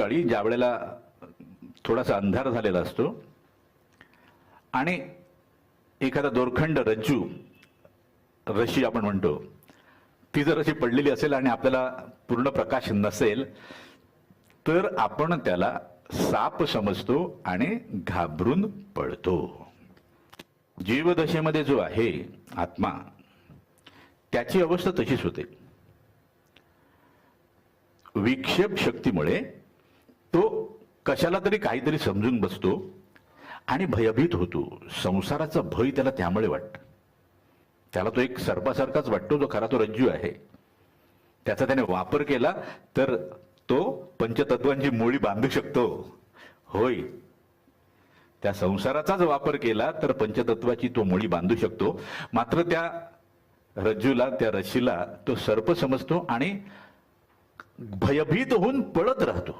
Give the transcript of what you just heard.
काळी ज्या वेळेला थोडासा अंधार झालेला असतो आणि एखादा दोरखंड रज्जू रशी आपण म्हणतो ती जर अशी पडलेली असेल आणि आपल्याला पूर्ण प्रकाश नसेल तर आपण त्याला साप समजतो आणि घाबरून पडतो. जीवदशेमध्ये जो आहे आत्मा त्याची अवस्था तशीच होते. विक्षेप शक्तीमुळे कशाला तरी काहीतरी समजून बसतो आणि भयभीत होतो. संसाराचा भय त्याला त्यामुळे वाटतं. त्याला तो एक सर्पासारखाच वाटतो जो खरा तो रज्जू आहे. त्याचा त्याने वापर केला तर तो पंचतत्वांची मुळी बांधू शकतो. होय. त्या संसाराचाच वापर केला तर पंचतत्वाची तो मुळी बांधू शकतो. मात्र त्या रज्जूला त्या रशीला तो सर्प समजतो आणि भयभीत होऊन पळत राहतो.